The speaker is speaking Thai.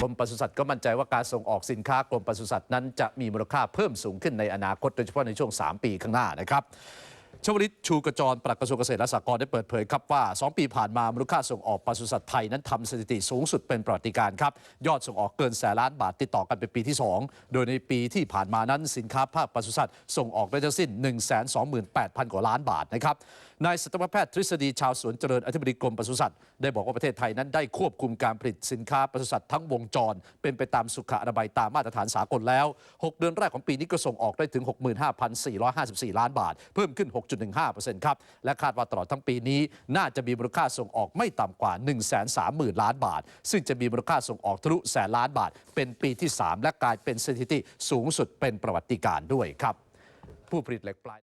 กรมปศุสัตว์ก็มั่นใจว่าการส่งออกสินค้ากรมปศุสัตว์นั้นจะมีมูลค่าเพิ่มสูงขึ้นในอนาคตโดยเฉพาะในช่วง 3 ปีข้างหน้านะครับ ชวลิตชูกระจรปลัดกระทรวงเกษตรและสหกรณ์ได้เปิดเผยครับว่า 2 ปีผ่านมามูลค่าส่งออกปศุสัตว์ไทยนั้นทำสถิติสูงสุดเป็นประวัติการครับ ยอดส่งออกเกินแสนล้านบาทติดต่อกันเป็นปีที่ 2 โดยในปีที่ผ่านมานั้นสินค้าภาคปศุสัตว์ส่งออกได้ทั้งสิ้น 128,000 กว่าล้านบาทนะครับนายสัตวแพทย์ทฤษฎีชาวสวนเจริญอธิบดีกรมปศุสัตว์ได้บอกว่าประเทศไทยนั้นได้ควบคุมการผลิตสินค้าปศุสัตว์ทั้งวงจร เป็นไปตามสุขอนามัยตามมาตรฐานสากลแล้ว 6 เดือนแรกของปีนี้ก็ส่งออกได้ถึง 65,454 ล้านบาท เพิ่มขึ้น6.15%ครับ และคาดว่าตลอดทั้งปีนี้ น่าจะมีมูลค่าส่งออกไม่ต่ำกว่า 130,000 ล้านบาท ซึ่งจะมีมูลค่าส่งออกทะลุแสนล้านบาท เป็นปีที่ 3 และกลายเป็นสถิติสูงสุดเป็นประวัติการด้วยครับ ผู้ผลิตเหล็กปลาย